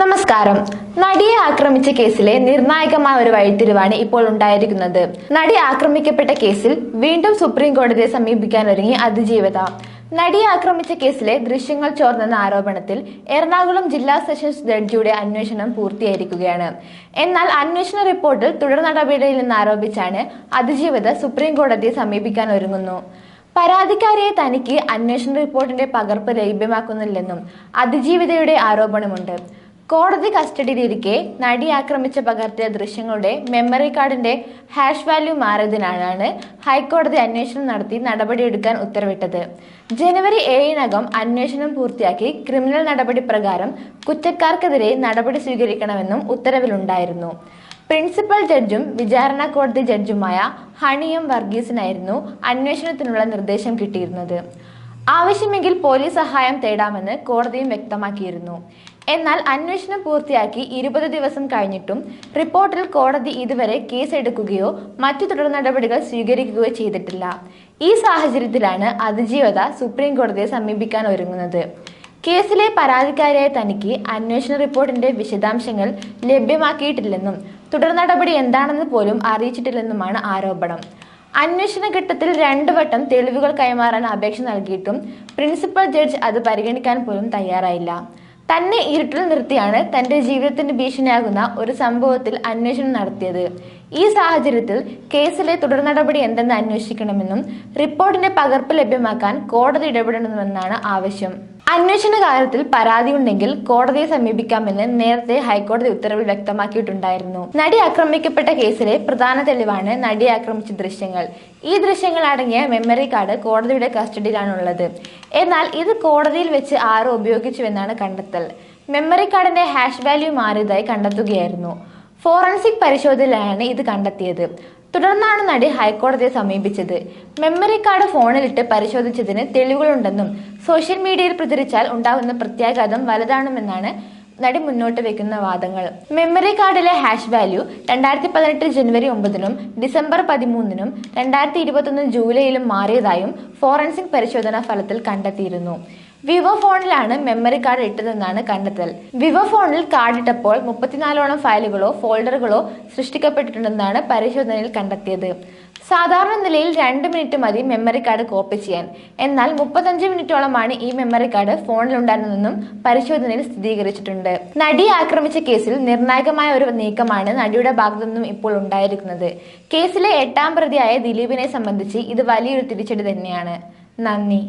നമസ്കാരം. നടിയെ ആക്രമിച്ച കേസിലെ നിർണായകമായ ഒരു വഴിത്തിരിവാണ് ഇപ്പോൾ ഉണ്ടായിരിക്കുന്നത്. നടി ആക്രമിക്കപ്പെട്ട കേസിൽ വീണ്ടും സുപ്രീം കോടതിയെ സമീപിക്കാൻ ഒരുങ്ങി അതിജീവിത. നടിയെ ആക്രമിച്ച കേസിലെ ദൃശ്യങ്ങൾ ചോർന്നെന്ന ആരോപണത്തിൽ എറണാകുളം ജില്ലാ സെഷൻസ് ജഡ്ജിയുടെ അന്വേഷണം പൂർത്തിയായിരിക്കുകയാണ്. എന്നാൽ അന്വേഷണ റിപ്പോർട്ടിൽ തുടർ നടപടിയിൽ നിന്ന് ആരോപിച്ചാണ് അതിജീവിത സുപ്രീം കോടതിയെ സമീപിക്കാൻ ഒരുങ്ങുന്നു. പരാതിക്കാരിയെ തനിക്ക് അന്വേഷണ റിപ്പോർട്ടിന്റെ പകർപ്പ് ലഭ്യമാക്കുന്നില്ലെന്നും അതിജീവിതയുടെ ആരോപണമുണ്ട്. കോടതി കസ്റ്റഡിയിലിരിക്കെ നടി ആക്രമിച്ച പകർത്തിയ ദൃശ്യങ്ങളുടെ മെമ്മറി കാർഡിന്റെ ഹാഷ് വാല്യൂ മാറിയതിനാലാണ് ഹൈക്കോടതി അന്വേഷണം നടത്തി നടപടിയെടുക്കാൻ ഉത്തരവിട്ടത്. ജനുവരി ഏഴിനകം അന്വേഷണം പൂർത്തിയാക്കി ക്രിമിനൽ നടപടി പ്രകാരം കുറ്റക്കാർക്കെതിരെ നടപടി സ്വീകരിക്കണമെന്നും ഉത്തരവിലുണ്ടായിരുന്നു. പ്രിൻസിപ്പൽ ജഡ്ജും വിചാരണ കോടതി ജഡ്ജുമായ ഹണിയം വർഗീസിനായിരുന്നു അന്വേഷണത്തിനുള്ള നിർദ്ദേശം കിട്ടിയിരുന്നത്. ആവശ്യമെങ്കിൽ പോലീസ് സഹായം തേടാമെന്ന് കോടതിയും വ്യക്തമാക്കിയിരുന്നു. എന്നാൽ അന്വേഷണം പൂർത്തിയാക്കി ഇരുപത് ദിവസം കഴിഞ്ഞിട്ടും റിപ്പോർട്ടിൽ കോടതി ഇതുവരെ കേസെടുക്കുകയോ മറ്റു തുടർ നടപടികൾ സ്വീകരിക്കുകയോ ചെയ്തിട്ടില്ല. ഈ സാഹചര്യത്തിലാണ് അതിജീവത സുപ്രീം കോടതിയെ സമീപിക്കാൻ ഒരുങ്ങുന്നത്. കേസിലെ പരാതിക്കാരിയായ തനിക്ക് അന്വേഷണ റിപ്പോർട്ടിന്റെ വിശദാംശങ്ങൾ ലഭ്യമാക്കിയിട്ടില്ലെന്നും തുടർ നടപടി എന്താണെന്ന് പോലും അറിയിച്ചിട്ടില്ലെന്നുമാണ് ആരോപണം. അന്വേഷണ ഘട്ടത്തിൽ രണ്ടു വട്ടം തെളിവുകൾ കൈമാറാൻ അപേക്ഷ നൽകിയിട്ടും പ്രിൻസിപ്പൽ ജഡ്ജ് അത് പരിഗണിക്കാൻ പോലും തയ്യാറായില്ല. തന്നെ ഇരുട്ടിൽ നിർത്തിയാണ് തന്റെ ജീവിതത്തിന്റെ ഭീഷണിയാകുന്ന ഒരു സംഭവത്തിൽ അന്വേഷണം നടത്തിയത്. ഈ സാഹചര്യത്തിൽ കേസിലെ തുടർ നടപടി എന്തെന്ന് അന്വേഷിക്കണമെന്നും റിപ്പോർട്ടിന്റെ പകർപ്പ് ലഭ്യമാക്കാൻ കോടതി ഇടപെടണമെന്നാണ് ആവശ്യം. അന്വേഷണ കാര്യത്തിൽ പരാതിയുണ്ടെങ്കിൽ കോടതിയെ സമീപിക്കാമെന്ന് നേരത്തെ ഹൈക്കോടതി ഉത്തരവിൽ വ്യക്തമാക്കിയിട്ടുണ്ടായിരുന്നു. നടി ആക്രമിക്കപ്പെട്ട കേസിലെ പ്രധാന തെളിവാണ് നടിയെ ആക്രമിച്ച ദൃശ്യങ്ങൾ. ഈ ദൃശ്യങ്ങൾ അടങ്ങിയ മെമ്മറി കാർഡ് കോടതിയുടെ കസ്റ്റഡിയിലാണുള്ളത്. എന്നാൽ ഇത് കോടതിയിൽ വെച്ച് ആരോ ഉപയോഗിച്ചുവെന്നാണ് കണ്ടെത്തൽ. മെമ്മറി കാർഡിന്റെ ഹാഷ് വാല്യൂ മാറിയതായി കണ്ടെത്തുകയായിരുന്നു. ഫോറൻസിക് പരിശോധനയിലാണ് ഇത് കണ്ടെത്തിയത്. തുടർന്നാണ് നടി ഹൈക്കോടതിയെ സമീപിച്ചത്. മെമ്മറി കാർഡ് ഫോണിലിട്ട് പരിശോധിച്ചതിന് തെളിവുകളുണ്ടെന്നും സോഷ്യൽ മീഡിയയിൽ പ്രചരിച്ചാൽ ഉണ്ടാകുന്ന പ്രത്യാഘാതം വലുതാണെന്നാണ് നടി മുന്നോട്ട് വെക്കുന്ന വാദങ്ങൾ. മെമ്മറി കാർഡിലെ ഹാഷ് വാല്യൂ രണ്ടായിരത്തി പതിനെട്ട് ജനുവരി ഒമ്പതിനും ഡിസംബർ പതിമൂന്നിനും രണ്ടായിരത്തി ഇരുപത്തൊന്ന് ജൂലൈയിലും മാറിയതായും ഫോറൻസിക് പരിശോധനാ ഫലത്തിൽ കണ്ടെത്തിയിരുന്നു. വിവോ ഫോണിലാണ് മെമ്മറി കാർഡ് ഇട്ടതെന്നാണ് കണ്ടെത്തൽ. വിവോ ഫോണിൽ കാർഡ് ഇട്ടപ്പോൾ മുപ്പത്തിനാലോളം ഫയലുകളോ ഫോൾഡറുകളോ സൃഷ്ടിക്കപ്പെട്ടിട്ടുണ്ടെന്നാണ് പരിശോധനയിൽ കണ്ടെത്തിയത്. സാധാരണ നിലയിൽ രണ്ട് മിനിറ്റ് മതി മെമ്മറി കാർഡ് കോപ്പി ചെയ്യാൻ. എന്നാൽ മുപ്പത്തഞ്ച് മിനിറ്റോളമാണ് ഈ മെമ്മറി കാർഡ് ഫോണിലുണ്ടായിരുന്നതെന്നും പരിശോധനയിൽ സ്ഥിരീകരിച്ചിട്ടുണ്ട്. നടിയെ ആക്രമിച്ച കേസിൽ നിർണായകമായ ഒരു നീക്കമാണ് നടിയുടെ ഭാഗത്തു നിന്നും ഇപ്പോൾ ഉണ്ടായിരിക്കുന്നത്. കേസിലെ എട്ടാം പ്രതിയായ ദിലീപിനെ സംബന്ധിച്ച് ഇത് വലിയൊരു തിരിച്ചടി തന്നെയാണ്. നന്ദി.